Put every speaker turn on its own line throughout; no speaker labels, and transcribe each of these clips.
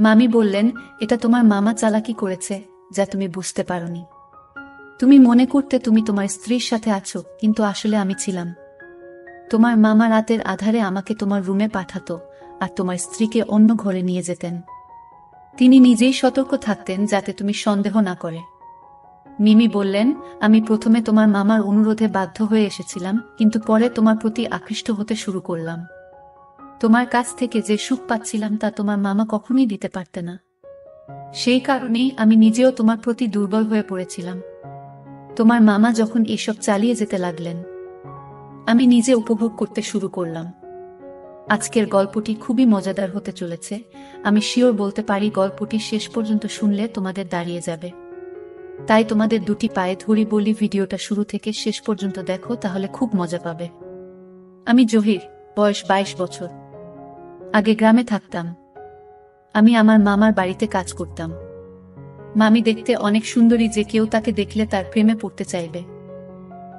মামি বললেন, এটা তোমার মামা চালাকি করেছে, যা তুমি বুঝতে পারোনি। তুমি মনে করতে তুমি তোমার স্ত্রীর সাথে আছো, কিন্তু আসলে আমি ছিলাম। তোমার মামা রাতের আধারে আমাকে তোমার রুমে পাঠাতো আর তোমার স্ত্রীকে অন্য ঘরে নিয়ে যেতেন। তিনি নিজেই সতর্ক থাকতেন যাতে তুমি সন্দেহ না করে। মিমি বললেন, আমি প্রথমে তোমার মামার অনুরোধে বাধ্য হয়ে এসেছিলাম, কিন্তু পরে তোমার প্রতি আকৃষ্ট হতে শুরু করলাম। তোমার কাছ থেকে যে সুখ পাচ্ছিলাম তা তোমার মামা কখনোই দিতে পারতে না। সেই কারণেই আমি নিজেও তোমার প্রতি দুর্বল হয়ে পড়েছিলাম। তোমার মামা যখন এসব চালিয়ে যেতে লাগলেন, আমি নিজে উপভোগ করতে শুরু করলাম। আজকের গল্পটি খুবই মজাদার হতে চলেছে। আমি শিওর বলতে পারি গল্পটি শেষ পর্যন্ত শুনলে তোমাদের দাঁড়িয়ে যাবে। তাই তোমাদের দুটি পায়ে ধরি বলি ভিডিওটা শুরু থেকে শেষ পর্যন্ত দেখো, তাহলে খুব মজা পাবে। আমি জহির, বয়স বাইশ বছর। আগে গ্রামে থাকতাম। আমি আমার মামার বাড়িতে কাজ করতাম। মামি দেখতে অনেক সুন্দরী যে কেউ তাকে দেখলে তার প্রেমে পড়তে চাইবে।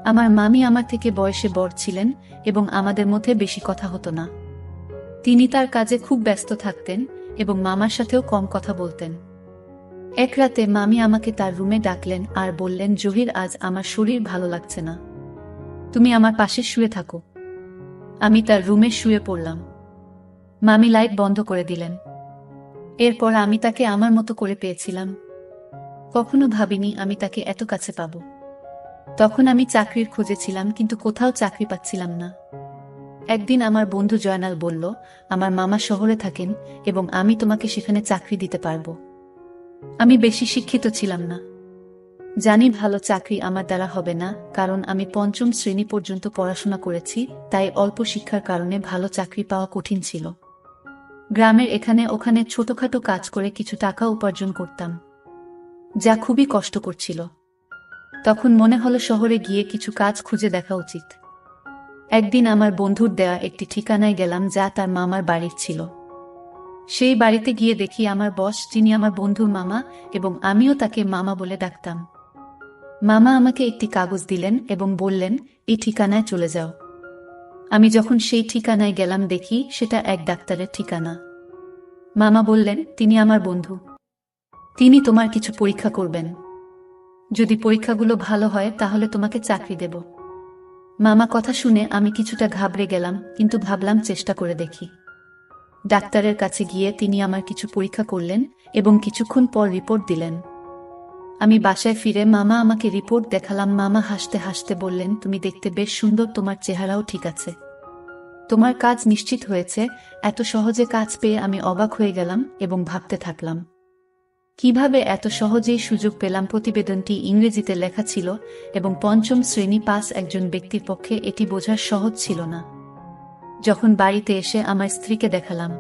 আমার মামি আমার থেকে বয়সে বড় ছিলেন এবং আমাদের মধ্যে বেশি কথা হতো না। তিনি তার কাজে খুব ব্যস্ত থাকতেন এবং মামার সাথেও কম কথা বলতেন। এক রাতে মামি আমাকে তার রুমে ডাকলেন আর বললেন, জহির, আজ আমার শরীর ভালো লাগছে না। তুমি আমার পাশে শুয়ে থাকো। আমি তার রুমে শুয়ে পড়লাম। মামি লাইট বন্ধ করে দিলেন। এরপর আমি তাকে আমার মতো করে পেয়েছিলাম। কখনো ভাবিনি আমি তাকে এত কাছে পাব। তখন আমি চাকরির খোঁজে ছিলাম কিন্তু কোথাও চাকরি পাচ্ছিলাম না। একদিন আমার বন্ধু জয়নাল বলল, আমার মামা শহরে থাকেন এবং আমি তোমাকে সেখানে চাকরি দিতে পারব। আমি বেশি শিক্ষিত ছিলাম না। জানি ভালো চাকরি আমার দ্বারা হবে না, কারণ আমি পঞ্চম শ্রেণি পর্যন্ত পড়াশোনা করেছি, তাই অল্প শিক্ষার কারণে ভালো চাকরি পাওয়া কঠিন ছিল। গ্রামের এখানে ওখানে ছোটখাটো কাজ করে কিছু টাকা উপার্জন করতাম, যা খুবই কষ্ট করছিল। তখন মনে হলো শহরে গিয়ে কিছু কাজ খুঁজে দেখা উচিত। একদিন আমার বন্ধুর দেয়া একটি ঠিকানায় গেলাম যা তার মামার বাড়ির ছিল। সেই বাড়িতে গিয়ে দেখি আমার বস, যিনি আমার বন্ধুর মামা এবং আমিও তাকে মামা বলে ডাকতাম। মামা আমাকে একটি কাগজ দিলেন এবং বললেন, এই ঠিকানায় চলে যাও। আমি যখন সেই ঠিকানায় গেলাম দেখি সেটা এক ডাক্তারের ঠিকানা। মামা বললেন, তিনি আমার বন্ধু। তিনি তোমার কিছু পরীক্ষা করবেন। যদি পরীক্ষাগুলো ভালো হয়, তাহলে তোমাকে চাকরি দেব। মামা কথা শুনে আমি কিছুটা ঘাবড়ে গেলাম, কিন্তু ভাবলাম চেষ্টা করে দেখি। ডাক্তারের কাছে গিয়ে তিনি আমার কিছু পরীক্ষা করলেন এবং কিছুক্ষণ পর রিপোর্ট দিলেন। আমি বাসায় ফিরে মামা আমাকে রিপোর্ট দেখালাম। মামা হাসতে হাসতে বললেন, তুমি দেখতে বেশ সুন্দর, তোমার চেহারাও ঠিক আছে। তোমার কাজ নিশ্চিত হয়েছে। এত সহজে কাজ পেয়ে আমি অবাক হয়ে গেলাম এবং ভাবতে থাকলাম। কীভাবে এত সহজেই সুযোগ পেলাম? প্রতিবেদনটি ইংরেজিতে লেখা ছিল এবং পঞ্চম শ্রেণি পাস একজন ব্যক্তির পক্ষে এটি বোঝার সহজ ছিল না। যখন বাড়িতে এসে আমার স্ত্রীকে দেখালাম,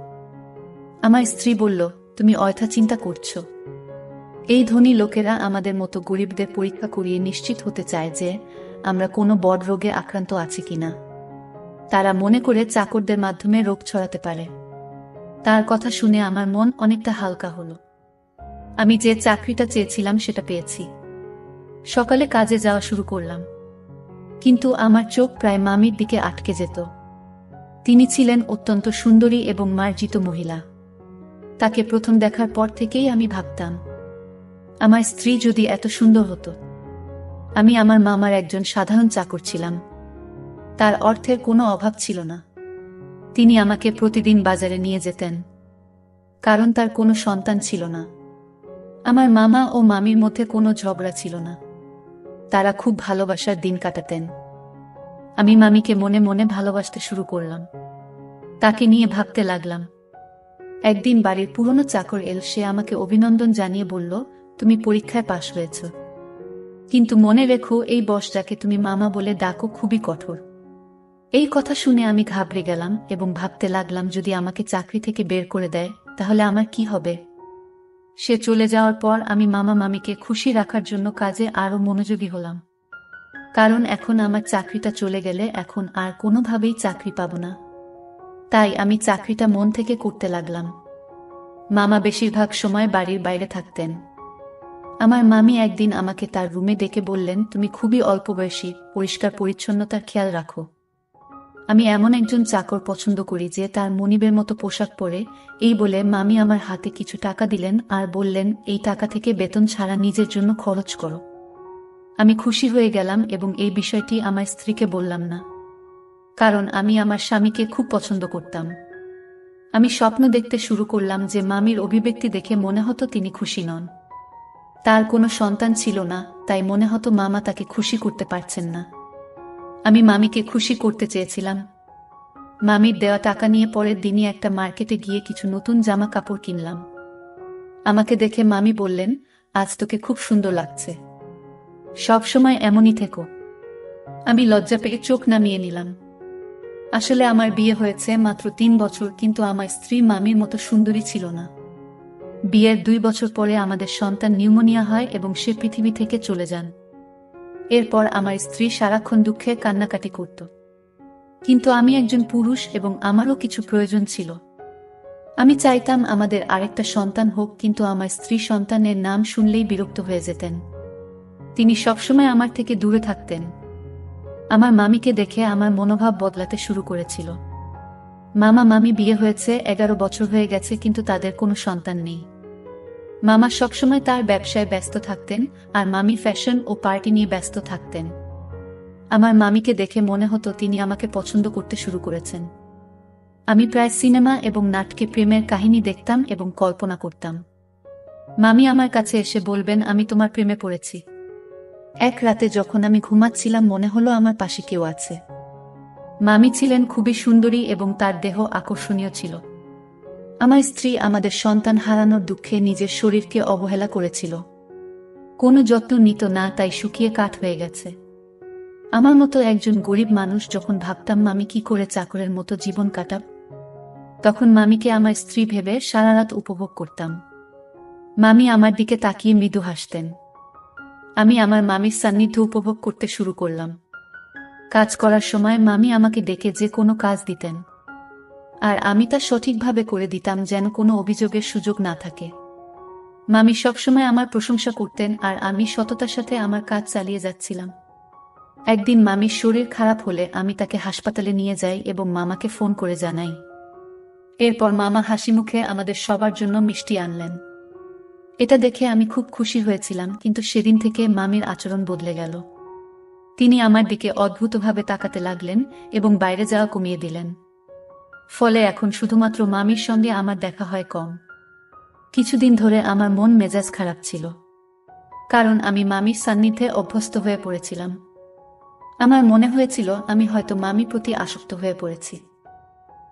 আমার স্ত্রী বলল, তুমি অয়থা চিন্তা করছ। এই ধনী লোকেরা আমাদের মতো গরিবদের পরীক্ষা করিয়ে নিশ্চিত হতে চায় যে আমরা কোনো বড় রোগে আক্রান্ত আছি কিনা। তারা মনে করে চাকরদের মাধ্যমে রোগ ছড়াতে পারে। তার কথা শুনে আমার মন অনেকটা হালকা হলো। আমি যে চাকরিটা চেয়েছিলাম সেটা পেয়েছি। সকালে কাজে যাওয়া শুরু করলাম। কিন্তু আমার চোখ প্রায় মামির দিকে আটকে যেত। তিনি ছিলেন অত্যন্ত সুন্দরী এবং মার্জিত মহিলা। তাকে প্রথম দেখার পর থেকেই আমি ভাবতাম আমার স্ত্রী যদি এত সুন্দর হতো। আমি আমার মামার একজন সাধারণ চাকর ছিলাম। তার অর্থের কোনো অভাব ছিল না। তিনি আমাকে প্রতিদিন বাজারে নিয়ে যেতেন। কারণ তার কোনো সন্তান ছিল না। আমার মামা ও মামির মধ্যে কোনো ঝগড়া ছিল না। তারা খুব ভালোবাসার দিন কাটাতেন। আমি মামিকে মনে মনে ভালোবাসতে শুরু করলাম। তাকে নিয়ে ভাবতে লাগলাম। একদিন বাড়ির পুরনো চাকর এল, সে আমাকে অভিনন্দন জানিয়ে বলল তুমি পরীক্ষায় পাশ হয়েছ। কিন্তু মনে রেখো, এই বসটাকে তুমি মামা বলে ডাকো খুবই কঠোর। এই কথা শুনে আমি ঘাবড়ে গেলাম এবং ভাবতে লাগলাম, যদি আমাকে চাকরি থেকে বের করে দেয়, তাহলে আমার কি হবে? সে চলে যাওয়ার পর আমি মামা মামিকে খুশি রাখার জন্য কাজে আরও মনোযোগী হলাম। কারণ এখন আমার চাকরিটা চলে গেলে এখন আর কোনোভাবেই চাকরি পাব না। তাই আমি চাকরিটা মন থেকে করতে লাগলাম। মামা বেশিরভাগ সময় বাড়ির বাইরে থাকতেন। আমার মামি একদিন আমাকে তার রুমে ডেকে বললেন, তুমি খুবই অল্প বয়সী, পরিষ্কার পরিচ্ছন্নতার খেয়াল রাখো। আমি এমন একজন চাকর পছন্দ করি যে তার মনিবের মতো পোশাক পরে, এই বলে মামি আমার হাতে কিছু টাকা দিলেন আর বললেন, এই টাকা থেকে বেতন ছাড়া নিজের জন্য খরচ করো। আমি খুশি হয়ে গেলাম এবং এই বিষয়টি আমার স্ত্রীকে বললাম না, কারণ আমি আমার স্বামীকে খুব পছন্দ করতাম। আমি স্বপ্ন দেখতে শুরু করলাম যে মামির অভিব্যক্তি দেখে মনে হতো তিনি খুশি নন। তার কোনো সন্তান ছিল না, তাই মনে হতো মামা তাকে খুশি করতে পারছেন না। আমি মামিকে খুশি করতে চেয়েছিলাম। মামির দেওয়া টাকা নিয়ে পরের দিনই একটা মার্কেটে গিয়ে কিছু নতুন জামা কাপড় কিনলাম। আমাকে দেখে মামি বললেন, আজ তোকে খুব সুন্দর লাগছে। সব সময় এমনই থেকো। আমি লজ্জা পেয়ে চোখ নামিয়ে নিলাম। আসলে আমার বিয়ে হয়েছে মাত্র তিন বছর, কিন্তু আমার স্ত্রী মামির মতো সুন্দরী ছিল না। বিয়ের দুই বছর পরে আমাদের সন্তান নিউমোনিয়া হয় এবং সে পৃথিবী থেকে চলে যান। এরপর আমার স্ত্রী সারাক্ষণ দুঃখে কান্নাকাটি করত। কিন্তু আমি একজন পুরুষ এবং আমারও কিছু প্রয়োজন ছিল। আমি চাইতাম আমাদের আরেকটা সন্তান হোক, কিন্তু আমার স্ত্রী সন্তানের নাম শুনলেই বিরক্ত হয়ে যেতেন। তিনি সবসময় আমার থেকে দূরে থাকতেন। আমার মামিকে দেখে আমার মনোভাব বদলাতে শুরু করেছিল। মামা মামি বিয়ে হয়েছে, এগারো বছর হয়ে গেছে, কিন্তু তাদের কোনো সন্তান নেই। মামা সবসময় তার ব্যবসায় ব্যস্ত থাকতেন আর মামি ফ্যাশন ও পার্টি নিয়ে ব্যস্ত থাকতেন। আমার মামিকে দেখে মনে হতো তিনি আমাকে পছন্দ করতে শুরু করেছেন। আমি প্রায় সিনেমা এবং নাটকে প্রেমের কাহিনী দেখতাম এবং কল্পনা করতাম। মামি আমার কাছে এসে বলবেন, আমি তোমার প্রেমে পড়েছি। এক রাতে যখন আমি ঘুমাচ্ছিলাম, মনে হলো আমার পাশে কেউ আছে। মামি ছিলেন খুবই সুন্দরী এবং তার দেহ আকর্ষণীয় ছিল। আমার স্ত্রী আমাদের সন্তান হারানোর দুঃখে নিজের শরীরকে অবহেলা করেছিল। কোনো যত্ন নিত না, তাই শুকিয়ে কাঠ হয়ে গেছে। আমার মতো একজন গরিব মানুষ যখন ভাবতাম, মামি, কি করে চাকরের মতো জীবন কাটাব? তখন মামিকে আমার স্ত্রী ভেবে সারা রাত উপভোগ করতাম। মামি আমার দিকে তাকিয়ে মৃদু হাসতেন। আমি আমার মামির সান্নিধ্য উপভোগ করতে শুরু করলাম। কাজ করার সময় মামি আমাকে ডেকে যে কোনো কাজ দিতেন। আর আমি তা সঠিকভাবে করে দিতাম যেন কোনো অভিযোগের সুযোগ না থাকে। মামি সবসময় আমার প্রশংসা করতেন আর আমি সততার সাথে আমার কাজ চালিয়ে যাচ্ছিলাম। একদিন মামির শরীর খারাপ হলে আমি তাকে হাসপাতালে নিয়ে যাই এবং মামাকে ফোন করে জানাই। এরপর মামা হাসি মুখে আমাদের সবার জন্য মিষ্টি আনলেন। এটা দেখে আমি খুব খুশি হয়েছিলাম, কিন্তু সেদিন থেকে মামির আচরণ বদলে গেল। তিনি আমার দিকে অদ্ভুতভাবে তাকাতে লাগলেন এবং বাইরে যাওয়া কমিয়ে দিলেন। ফলে এখন শুধুমাত্র মামির সঙ্গে আমার দেখা হয় কম। কিছুদিন ধরে আমার মন মেজাজ খারাপ ছিল। কারণ আমি মামির সান্নিধ্যে অভ্যস্ত হয়ে পড়েছিলাম। আমার মনে হয়েছিল আমি হয়তো মামি প্রতি আসক্ত হয়ে পড়েছি।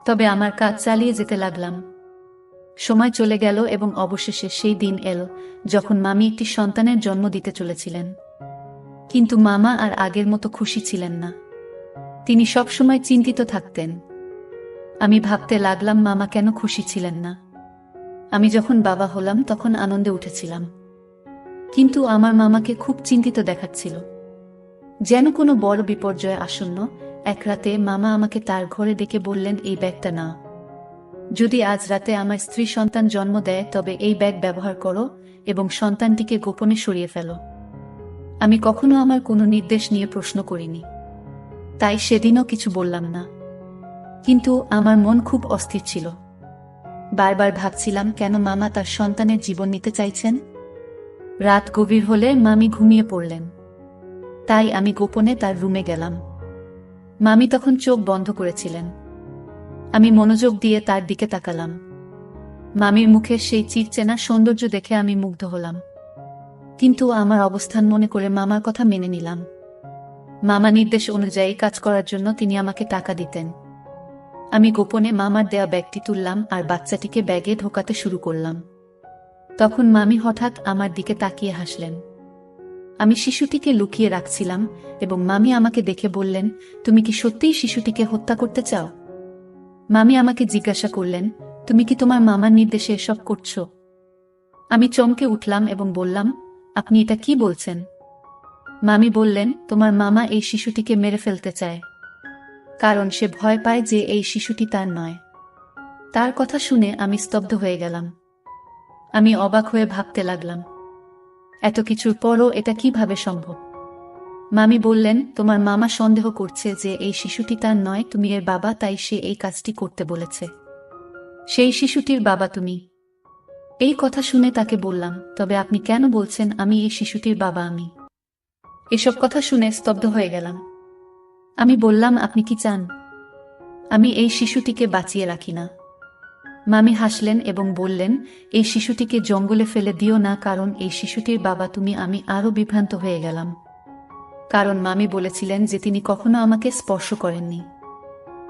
তবে আমার কাজ চালিয়ে যেতে লাগলাম। সময় চলে গেল এবং অবশেষে সেই দিন এল যখন মামি একটি সন্তানের জন্ম দিতে চলেছিলেন। কিন্তু মামা আর আগের মতো খুশি ছিলেন না। তিনি সবসময় চিন্তিত থাকতেন। আমি ভাবতে লাগলাম মামা কেন খুশি ছিলেন না। আমি যখন বাবা হলাম তখন আনন্দে উঠেছিলাম। কিন্তু আমার মামাকে খুব চিন্তিত দেখাচ্ছিল। যেন কোনো বড় বিপর্যয় আসন্ন এক রাতে মামা আমাকে তার ঘরে ডেকে বললেন, এই ব্যাগটা না যদি আজ রাতে আমার স্ত্রী সন্তান জন্ম দেয়, তবে এই ব্যাগ ব্যবহার করো এবং সন্তানটিকে গোপনে সরিয়ে ফেলো। আমি কখনো আমার কোনো নির্দেশ নিয়ে প্রশ্ন করিনি। তাই সেদিনও কিছু বললাম না। কিন্তু আমার মন খুব অস্থির ছিল। বারবার ভাবছিলাম, কেন মামা তার সন্তানের জীবন নিতে চাইছেন? রাত গভীর হলে মামি ঘুমিয়ে পড়লেন। তাই আমি গোপনে তার রুমে গেলাম। মামি তখন চোখ বন্ধ করেছিলেন। আমি মনোযোগ দিয়ে তার দিকে তাকালাম। মামির মুখে সেই চিরচেনা সৌন্দর্য দেখে আমি মুগ্ধ হলাম। কিন্তু আমার অবস্থান মনে করে মামার কথা মেনে নিলাম। মামা নির্দেশ অনুযায়ী কাজ করার জন্য তিনি আমাকে টাকা দিতেন। আমি গোপনে মামার দেয়া ব্যাগটি তুললাম আর বাচ্চাটিকে ব্যাগে ঢোকাতে শুরু করলাম। তখন মামি হঠাৎ আমার দিকে তাকিয়ে হাসলেন। আমি শিশুটিকে লুকিয়ে রাখছিলাম এবং মামি আমাকে দেখে বললেন, তুমি কি সত্যিই শিশুটিকে হত্যা করতে চাও? মামি আমাকে জিজ্ঞাসা করলেন, তুমি কি তোমার মামার নির্দেশে এসব করছ? আমি চমকে উঠলাম এবং বললাম, আপনি এটা কি বলছেন? মামি বললেন, তোমার মামা এই শিশুটিকে মেরে ফেলতে চায়। কারণ সে ভয় পায় যে এই শিশুটি তার নয়। তার কথা শুনে আমি স্তব্ধ হয়ে গেলাম। আমি অবাক হয়ে ভাবতে লাগলাম, এত কিছুর পরও এটা কীভাবে সম্ভব? মামি বললেন, তোমার মামা সন্দেহ করছে যে এই শিশুটি তার নয়, তুমি এর বাবা, তাই সে এই কাজটি করতে বলেছে। সেই শিশুটির বাবা তুমি। এই কথা শুনে তাকে বললাম, তবে আপনি কেন বলছেন আমি এই শিশুটির বাবা আমি? এসব কথা শুনে স্তব্ধ হয়ে গেলাম। আমি বললাম, আপনি কি চান? আমি এই শিশুটিকে বাঁচিয়ে রাখি না। মামি হাসলেন এবং বললেন, এই শিশুটিকে জঙ্গলে ফেলে দিও না, কারণ এই শিশুটির বাবা তুমি, আমি আরও বিভ্রান্ত হয়ে গেলাম। কারণ মামি বলেছিলেন যে তিনি কখনো আমাকে স্পর্শ করেননি।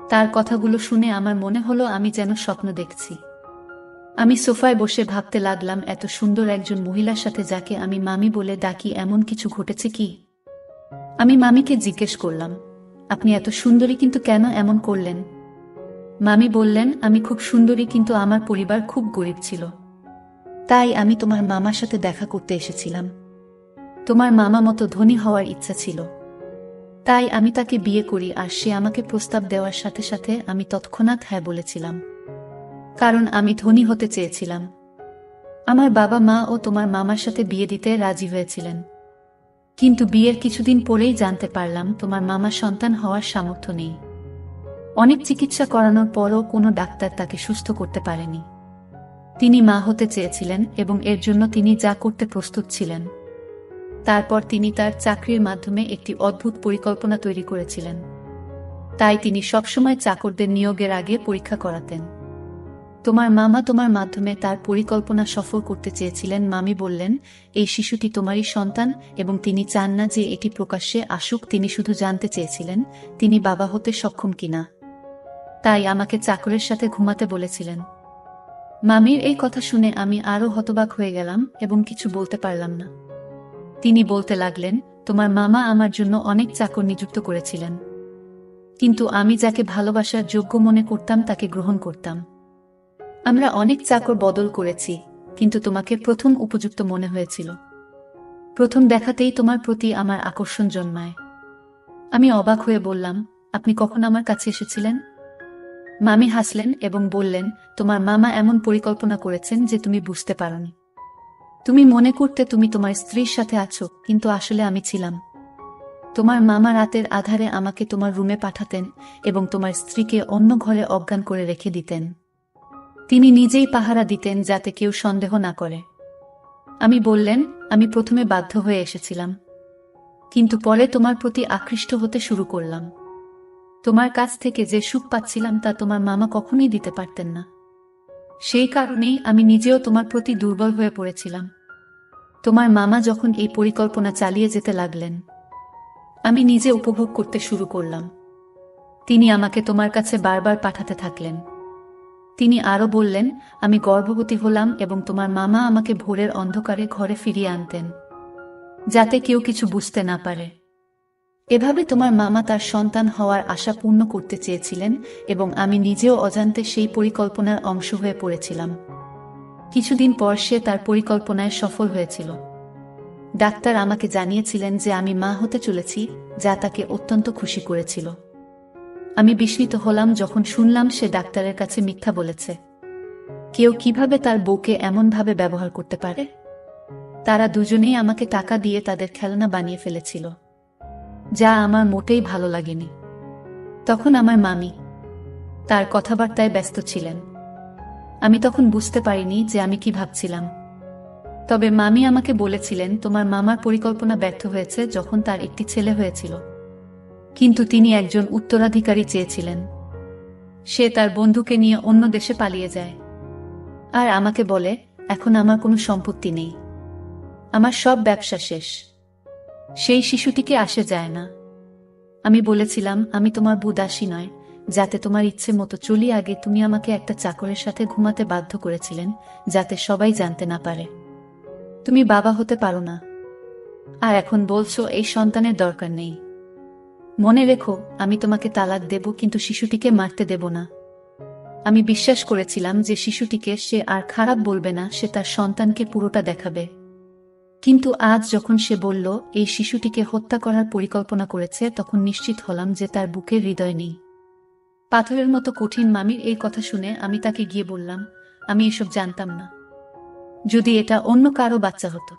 তার কথাগুলো শুনে আমার মনে হলো, আমি যেন স্বপ্ন দেখছি। আমি সোফায় বসে ভাবতে লাগলাম, এত সুন্দর একজন মহিলার সাথে যাকে আমি মামি বলে ডাকি, এমন কিছু ঘটেছে কি? আমি মামিকে জিজ্ঞেস করলাম আপনি এত সুন্দরী কিন্তু কেন এমন করলেন? মামি বললেন, আমি খুব সুন্দরী কিন্তু আমার পরিবার খুব গরিব ছিল। তাই আমি তোমার মামার সাথে দেখা করতে এসেছিলাম। তোমার মামা মতো ধনী হওয়ার ইচ্ছা ছিল। তাই আমি তাকে বিয়ে করি আর সে আমাকে প্রস্তাব দেওয়ার সাথে সাথে আমি তৎক্ষণাৎ হ্যাঁ বলেছিলাম। কারণ আমি ধনী হতে চেয়েছিলাম। আমার বাবা মা ও তোমার মামার সাথে বিয়ে দিতে রাজি হয়েছিলেন। কিন্তু বিয়ের কিছুদিন পরেই জানতে পারলাম তোমার মামার সন্তান হওয়ার সামর্থ্য নেই। অনেক চিকিৎসা করানোর পরও কোনো ডাক্তার তাকে সুস্থ করতে পারেনি। তিনি মা হতে চেয়েছিলেন এবং এর জন্য তিনি যা করতে প্রস্তুত ছিলেন। তারপর তিনি তার চাকরির মাধ্যমে একটি অদ্ভুত পরিকল্পনা তৈরি করেছিলেন। তাই তিনি সবসময় চাকরদের নিয়োগের আগে পরীক্ষা করাতেন। তোমার মামা তোমার মাধ্যমে তার পরিকল্পনা সফল করতে চেয়েছিলেন। মামি বললেন, এই শিশুটি তোমারই সন্তান এবং তিনি চান না যে এটি প্রকাশ্যে আসুক। তিনি শুধু জানতে চেয়েছিলেন, তিনি বাবা হতে সক্ষম কিনা। তাই আমাকে চাকরের সাথে ঘুমাতে বলেছিলেন। মামির এই কথা শুনে আমি আরও হতবাক হয়ে গেলাম এবং কিছু বলতে পারলাম না। তিনি বলতে লাগলেন, তোমার মামা আমার জন্য অনেক চাকর নিযুক্ত করেছিলেন। কিন্তু আমি যাকে ভালোবাসার যোগ্য মনে করতাম তাকে গ্রহণ করতাম। আমরা অনেক চাকর বদল করেছি, কিন্তু তোমাকে প্রথম উপযুক্ত মনে হয়েছিল। প্রথম দেখাতেই তোমার প্রতি আমার আকর্ষণ জন্মায়। আমি অবাক হয়ে বললাম, আপনি কখন আমার কাছে এসেছিলেন? মামি হাসলেন এবং বললেন, তোমার মামা এমন পরিকল্পনা করেছেন যে তুমি বুঝতে পারনি। তুমি মনে করতে তুমি তোমার স্ত্রীর সাথে আছো, কিন্তু আসলে আমি ছিলাম। তোমার মামা রাতের আধারে আমাকে তোমার রুমে পাঠাতেন এবং তোমার স্ত্রীকে অন্য ঘরে অজ্ঞান করে রেখে দিতেন। তিনি নিজেই পাহারা দিতেন যাতে কেউ সন্দেহ না করে। আমি বললেন, আমি প্রথমে বাধ্য হয়ে এসেছিলাম। কিন্তু পরে তোমার প্রতি আকৃষ্ট হতে শুরু করলাম। তোমার কাছ থেকে যে সুখ পাচ্ছিলাম তা তোমার মামা কখনোই দিতে পারতেন না। সেই কারণেই আমি নিজেও তোমার প্রতি দুর্বল হয়ে পড়েছিলাম। তোমার মামা যখন এই পরিকল্পনা চালিয়ে যেতে লাগলেন, আমি নিজে উপভোগ করতে শুরু করলাম। তিনি আমাকে তোমার কাছে বারবার পাঠাতে থাকলেন। তিনি আরও বললেন, আমি গর্ভবতী হলাম এবং তোমার মামা আমাকে ভোরের অন্ধকারে ঘরে ফিরিয়ে আনতেন, যাতে কেউ কিছু বুঝতে না পারে। এভাবে তোমার মামা তার সন্তান হওয়ার আশা পূর্ণ করতে চেয়েছিলেন এবং আমি নিজেও অজান্তে সেই পরিকল্পনার অংশ হয়ে পড়েছিলাম। কিছুদিন পর সে তার পরিকল্পনায় সফল হয়েছিল। ডাক্তার আমাকে জানিয়েছিলেন যে আমি মা হতে চলেছি, যা তাকে অত্যন্ত খুশি করেছিল। আমি বিস্মিত হলাম যখন শুনলাম সে ডাক্তারের কাছে মিথ্যা বলেছে। কেউ কীভাবে তার বউকে এমনভাবে ব্যবহার করতে পারে? তারা দুজনেই আমাকে টাকা দিয়ে তাদের খেলনা বানিয়ে ফেলেছিল, যা আমার মোটেই ভালো লাগেনি। তখন আমার মামি তার কথাবার্তায় ব্যস্ত ছিলেন। আমি তখন বুঝতে পারিনি যে আমি কি ভাবছিলাম। তবে মামি আমাকে বলেছিলেন, তোমার মামার পরিকল্পনা ব্যর্থ হয়েছে যখন তার একটি ছেলে হয়েছিল। কিন্তু তিনি একজন উত্তরাধিকারী চেয়েছিলেন। সে তার বন্ধুকে নিয়ে অন্য দেশে পালিয়ে যায়। আর আমাকে বলে, এখন আমার কোনো সম্পত্তি নেই। আমার সব ব্যবসা শেষ। সেই শিশুটিকে আসে যায় না। আমি বলেছিলাম, আমি তোমার বুদাসী নয়। যাতে তোমার ইচ্ছে মতো চলি, আগে তুমি আমাকে একটা চাকরের সাথে ঘুমাতে বাধ্য করেছিলেন, যাতে সবাই জানতে না পারে। তুমি বাবা হতে পারো না। আর এখন বলছো, এই সন্তানের দরকার নেই। মনে রেখো, আমি তোমাকে তালাক দেব, কিন্তু শিশুটিকে মারতে দেব না। আমি বিশ্বাস করেছিলাম যে শিশুটিকে সে আর খারাপ বলবে না, সে তার সন্তানকে পুরোটা দেখাবে। কিন্তু আজ যখন সে বলল, এই শিশুটিকে হত্যা করার পরিকল্পনা করেছে, তখন নিশ্চিত হলাম যে তার বুকের হৃদয় নেই। পাথরের মতো কঠিন মামির এই কথা শুনে আমি তাকে গিয়ে বললাম, আমি এসব জানতাম না। যদি এটা অন্য কারও বাচ্চা হতো।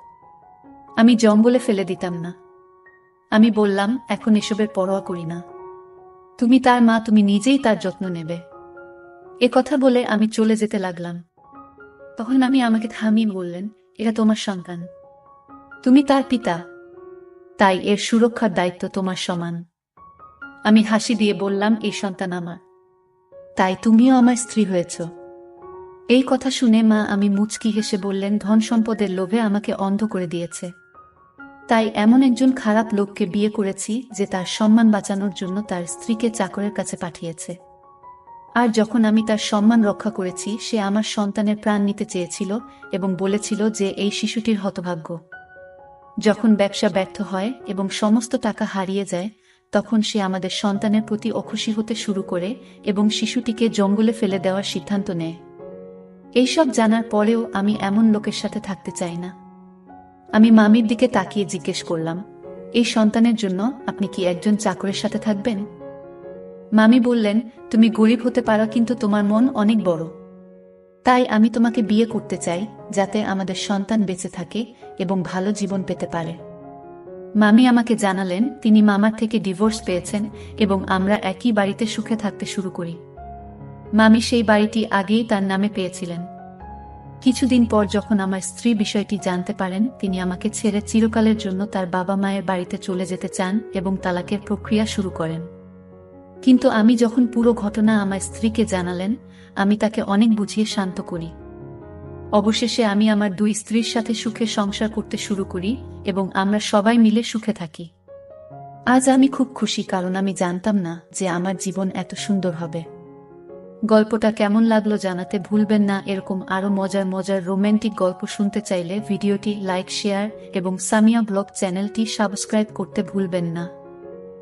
আমি জঙ্গলে ফেলে দিতাম না। আমি বললাম, এখন এসবের পরোয়া করি না। তুমি তার মা, তুমি নিজেই তার যত্ন নেবে। এ কথা বলে আমি চলে যেতে লাগলাম। তখন আমি আমাকে থামিয়ে বললেন, এটা তোমার সন্তান। তুমি তার পিতা। তাই এর সুরক্ষার দায়িত্ব তোমার সমান। আমি হাসি দিয়ে বললাম, এই সন্তান আমার। তাই তুমিও আমার স্ত্রী হয়েছ। এই কথা শুনে মা, আমি মুচকি হেসে বললেন, ধন সম্পদের লোভে আমাকে অন্ধ করে দিয়েছে। তাই এমন একজন খারাপ লোককে বিয়ে করেছি যে তার সম্মান বাঁচানোর জন্য তার স্ত্রীকে চাকরের কাছে পাঠিয়েছে। আর যখন আমি তার সম্মান রক্ষা করেছি, সে আমার সন্তানের প্রাণ নিতে চেয়েছিল এবং বলেছিল যে এই শিশুটির হতভাগ্য। যখন ব্যবসা ব্যর্থ হয় এবং সমস্ত টাকা হারিয়ে যায়, তখন সে আমাদের সন্তানের প্রতি অখুশি হতে শুরু করে এবং শিশুটিকে জঙ্গলে ফেলে দেওয়ার সিদ্ধান্ত নেয়। এইসব জানার পরেও আমি এমন লোকের সাথে থাকতে চাই না। আমি মামির দিকে তাকিয়ে জিজ্ঞেস করলাম, এই সন্তানের জন্য আপনি কি একজন চাকরের সাথে থাকবেন? মামি বললেন, তুমি গরিব হতে পারো, কিন্তু তোমার মন অনেক বড়। তাই আমি তোমাকে বিয়ে করতে চাই, যাতে আমাদের সন্তান বেঁচে থাকে এবং ভালো জীবন পেতে পারে। মামি আমাকে জানালেন, তিনি মামার থেকে ডিভোর্স পেয়েছেন এবং আমরা একই বাড়িতে সুখে থাকতে শুরু করি। মামি সেই বাড়িটি আগেই তার নামে পেয়েছিলেন। কিছুদিন পর যখন আমার স্ত্রী বিষয়টি জানতে পারেন, তিনি আমাকে ছেড়ে চিরকালের জন্য তার বাবা মায়ের বাড়িতে চলে যেতে চান এবং তালাকের প্রক্রিয়া শুরু করেন। কিন্তু আমি যখন পুরো ঘটনা আমার স্ত্রীকে জানালেন, আমি তাকে অনেক বুঝিয়ে শান্ত করি। অবশেষে আমি আমার দুই স্ত্রীর সাথে সুখে সংসার করতে শুরু করি এবং আমরা সবাই মিলে সুখে থাকি। আজ আমি খুব খুশি, কারণ আমি জানতাম না যে আমার জীবন এত সুন্দর হবে। গল্পটা কেমন লাগল জানাতে ভুলবেন না। এরকম আরও মজার মজার রোম্যান্টিক গল্প শুনতে চাইলে ভিডিওটি লাইক, শেয়ার এবং সামিয়া ব্লগ চ্যানেলটি সাবস্ক্রাইব করতে ভুলবেন না।